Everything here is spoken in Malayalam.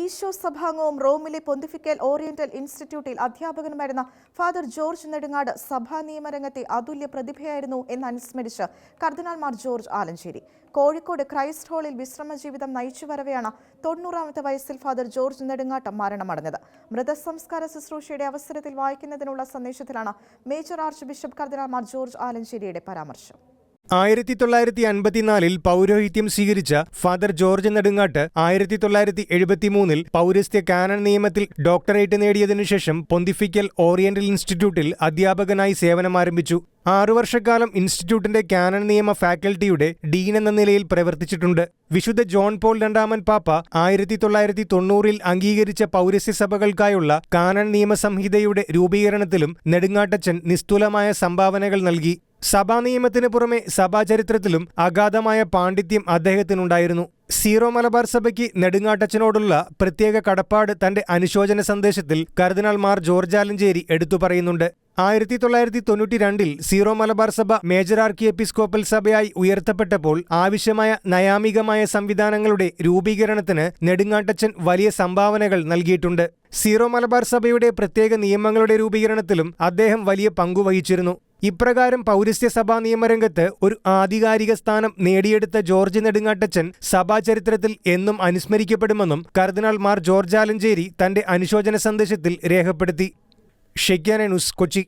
ഈശോ സഭാംഗവും റോമിലെ പൊന്തിഫിക്കൽ ഓറിയന്റൽ ഇൻസ്റ്റിറ്റ്യൂട്ടിൽ അധ്യാപകനുമായിരുന്ന ഫാദർ ജോർജ് നെടുങ്ങാട് സഭാ നിയമരംഗത്തെ അതുല്യ പ്രതിഭയായിരുന്നു എന്ന് അനുസ്മരിച്ച് കർദിനാൾമാർ ജോർജ് ആലഞ്ചേരി. കോഴിക്കോട് ക്രൈസ്റ്റ് ഹാളിൽ വിശ്രമ ജീവിതം നയിച്ചു വരവെയാണ് തൊണ്ണൂറാമത്തെ വയസ്സിൽ ഫാദർ ജോർജ് നെടുങ്ങാട്ട് മരണമടഞ്ഞത്. മൃതസംസ്കാര ശുശ്രൂഷയുടെ അവസരത്തിൽ വായിക്കുന്നതിനുള്ള സന്ദേശത്തിലാണ് മേജർ ആർച്ച് ബിഷപ്പ് കർദിനാൾമാർ ജോർജ് ആലഞ്ചേരിയുടെ പരാമർശം. ആയിരത്തി തൊള്ളായിരത്തി അൻപത്തിനാലിൽ പൗരോഹിത്യം സ്വീകരിച്ച ഫാദർ ജോർജ് നെടുങ്ങാട്ട് ആയിരത്തി തൊള്ളായിരത്തി എഴുപത്തിമൂന്നിൽ പൗരസ്ത്യ കാനൺ നിയമത്തിൽ ഡോക്ടറേറ്റ് നേടിയതിനുശേഷം പൊന്തിഫിക്കൽ ഓറിയന്റൽ ഇൻസ്റ്റിറ്റ്യൂട്ടിൽ അധ്യാപകനായി സേവനമാരംഭിച്ചു ആറു വർഷക്കാലം ഇൻസ്റ്റിറ്റ്യൂട്ടിന്റെ കാനൺ നിയമ ഫാക്കൽറ്റിയുടെ ഡീൻ എന്ന നിലയിൽ പ്രവർത്തിച്ചിട്ടുണ്ട്. വിശുദ്ധ ജോൺ പോൾ രണ്ടാമൻ പാപ്പ ആയിരത്തി തൊള്ളായിരത്തി തൊണ്ണൂറിൽ അംഗീകരിച്ച പൗരസ്യ സഭകൾക്കായുള്ള നിയമസംഹിതയുടെ രൂപീകരണത്തിലും നെടുങ്ങാട്ടച്ചൻ നിസ്തുലമായ സംഭാവനകൾ നൽകി. സഭാ നിയമത്തിന് പുറമെ സഭാചരിത്രത്തിലും അഗാധമായ പാണ്ഡിത്യം അദ്ദേഹത്തിനുണ്ടായിരുന്നു. സീറോ മലബാർ സഭയ്ക്ക് നെടുങ്ങാട്ടച്ചനോടുള്ള പ്രത്യേക കടപ്പാട് തന്റെ അനുശോചന സന്ദേശത്തിൽ കർദിനാൾ മാർ ജോർജ് ആലഞ്ചേരി എടുത്തു പറയുന്നുണ്ട്. ആയിരത്തി തൊള്ളായിരത്തി തൊണ്ണൂറ്റി രണ്ടിൽ സീറോ മലബാർ സഭ മേജർ ആർക്കി എപ്പിസ്കോപ്പൽ സഭയായി ഉയർത്തപ്പെട്ടപ്പോൾ ആവശ്യമായ നയാമികമായ സംവിധാനങ്ങളുടെ രൂപീകരണത്തിന് നെടുങ്ങാട്ടച്ചൻ വലിയ സംഭാവനകൾ നൽകിയിട്ടുണ്ട്. സീറോ മലബാർ സഭയുടെ പ്രത്യേക നിയമങ്ങളുടെ രൂപീകരണത്തിലും അദ്ദേഹം വലിയ പങ്കുവഹിച്ചിരുന്നു ഇപ്രകാരം പൗരസ്ത്യ സഭാ നിയമരംഗത്ത് ഒരു ആധികാരിക സ്ഥാനം നേടിയെടുത്ത ജോർജ് നെടുങ്ങാട്ടച്ചൻ സഭാചരിത്രത്തിൽ എന്നും അനുസ്മരിക്കപ്പെടുമെന്നും കർദിനാൾ മാർ ജോർജ് ആലഞ്ചേരി തന്റെ അനുശോചന സന്ദേശത്തിൽ രേഖപ്പെടുത്തി. ഷെയ്ക്കാന കൊച്ചി.